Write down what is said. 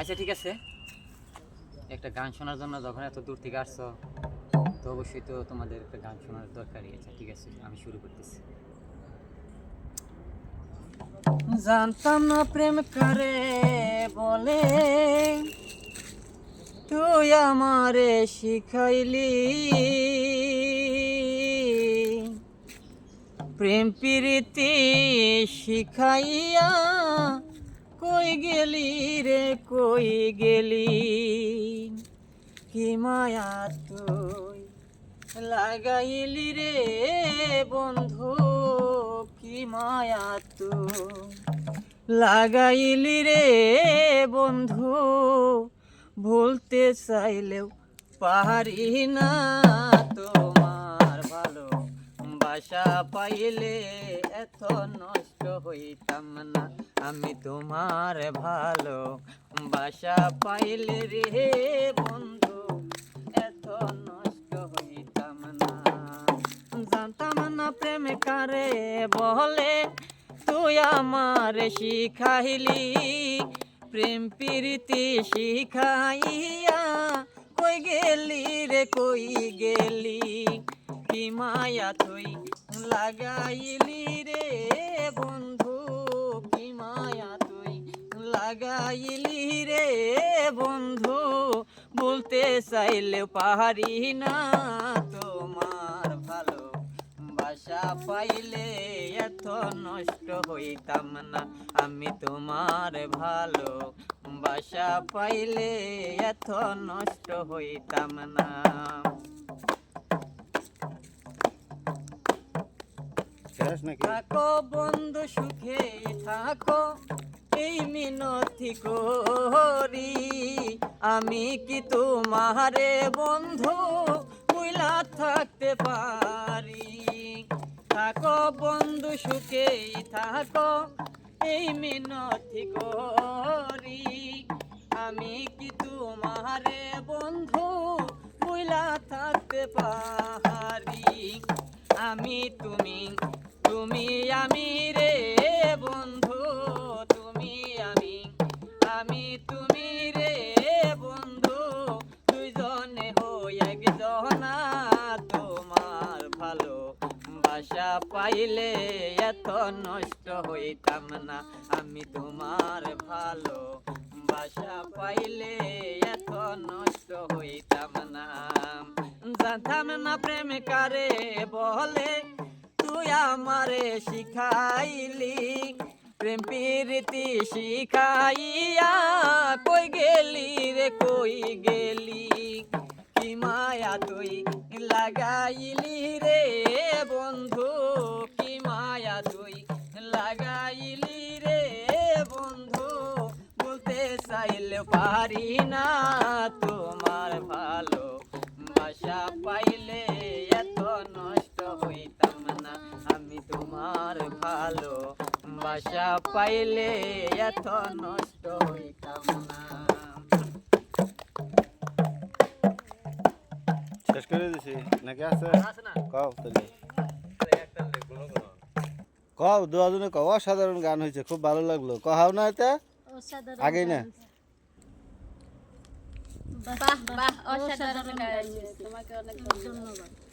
আচ্ছা ঠিক আছে। একটা গান শোনার জন্য যখন এত দূর থেকে আসছো, তো অবশ্যই তো তোমাদের একটা গান শোনার দরকারই আছে। ঠিক আছে, আমি শুরু করতেছি। জানতাম না প্রেম করে বলে, তুই আমারে শিখাইলি। প্রেম প্রীতি শিখাইয়া কই গেলি রে? কই গেলি? কি মায়া তুই লাগাইলি রে বন্ধু? কি মায়া তুই লাগাইলি রে বন্ধু? ভুলতে চাইলেও পারি না। বাসা পাইলে এত নষ্ট হইতাম না। আমি তোমার ভালো বাসা পাইলে রে বন্ধু, এত নষ্ট হইতাম না। জানতাম না প্রেম কারে বলে, তুই আমার শিখাইলি। প্রেম প্রীতি শিখাইয়া কই গেলি রে, কই গেলি? কি মায়া তুই লাগাইলি রে বন্ধু? কি মায়া তুই লাগাইলি রে বন্ধু? বলতে চাইলে পারি না তোমার ভালো বাসা পাইলে এত নষ্ট হইতাম না। আমি তোমার ভালো বাসা পাইলে এত নষ্ট হইতাম না। থাকো বন্ধু সুখে থাকো, এই মিনতি করি। আমি কি তোমারে বন্ধু বুইলা থাকতে পারি? থাকো বন্ধু সুখে থাকো, এই মিনতি করি। আমি কি তোমারে বন্ধু বুইলা থাকতে পারি? আমি তুমি তুমি আমি রে বন্ধু, তুমি আমি আমি তুমি রে বন্ধু। দুইজনে হই একজনা, তোমার ভালো বাসা পাইলে এত নষ্ট হইতাম না। আমি তোমার ভালো বাসা পাইলে এত নষ্ট হইতাম না। জানতাম না প্রেম কারে বলে তুই আমারে শিখাইলি, প্রেম প্রীতি শিখাইয়া কই গেলি রে, কই গেলি? কি মায়া তুই লাগাইলি রে বন্ধু, কি মায়া তুই লাগাইলি রে বন্ধু? বলতে চাইলে পারি না তোমার ভালো বাসা পাইলে এত নষ্ট আমি তোমার ভালো বাসা পাইলে এত নষ্ট হইতাম না। শেষ করে দিছি। নাকি আছে? আছে কও তাহলে। কও দুজনে কও অসাধারণ গান হয়েছে খুব ভালো লাগল। কহাও না এটা? আগেই না। বাহ বাহ অসাধারণ গাইছে তোমাকে অনেক ধন্যবাদ।